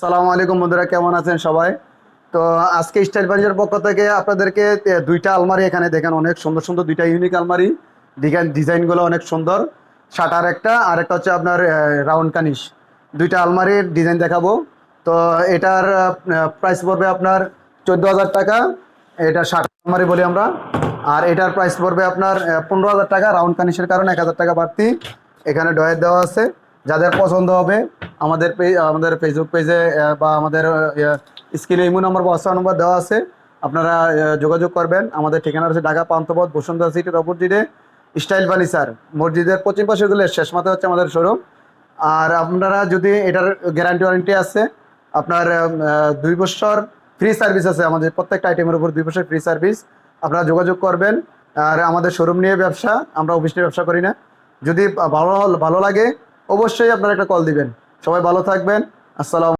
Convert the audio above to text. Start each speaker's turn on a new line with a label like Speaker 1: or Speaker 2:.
Speaker 1: সালামু আলাইকুম বন্ধুরা, কেমন আছেন সবাই? তো আজকে স্টাইল ফার্নিচার পক্ষ থেকে আপনাদেরকে দুইটা আলমারি এখানে দেখেন, অনেক সুন্দর সুন্দর দুইটা ইউনিক আলমারি। ডিজাইন ডিজাইনগুলো অনেক সুন্দর। শাটার একটা, আর একটা হচ্ছে আপনার রাউন্ড কানিস দুইটা আলমারির ডিজাইন দেখাবো। তো এটার প্রাইস পড়বে আপনার চোদ্দ হাজার টাকা। এটা ষাট আলমারি বলি আমরা। আর এটার প্রাইস পড়বে আপনার পনেরো হাজার টাকা। রাউন্ড কানিশের কারণে এক হাজার টাকা বাড়তি। এখানে ডয়ের দেওয়া আছে। যাদের পছন্দ হবে, আমাদের আমাদের ফেসবুক পেজে বা আমাদের স্ক্রিনে ইমো নম্বর বা হোয়াটসঅ্যাপ নম্বর দেওয়া আছে। আপনারা যোগাযোগ করবেন। আমাদের ঠিকানা হচ্ছে ঢাকা পান্থপথ, বসুন্ধরা সিটির অপোজিটে স্টাইল ফার্নিচার মসজিদের পশ্চিম পাশে গেলে শেষ মাথা হচ্ছে আমাদের শোরুম আর আপনারা যদি এটার গ্যারান্টি ওয়ারেন্টি আছে, আপনার দুই বছর ফ্রি সার্ভিস আছে আমাদের প্রত্যেকটা আইটেমের উপর দুই বছর ফ্রি সার্ভিস আপনারা যোগাযোগ করবেন। আর আমাদের শোরুম নিয়ে ব্যবসা, আমরা অফিস নিয়ে ব্যবসা করি না। যদি ভালো ভালো লাগে অবশ্যই আপনারা একটা কল দিবেন। সবাই ভালো থাকবেন। আসসালাম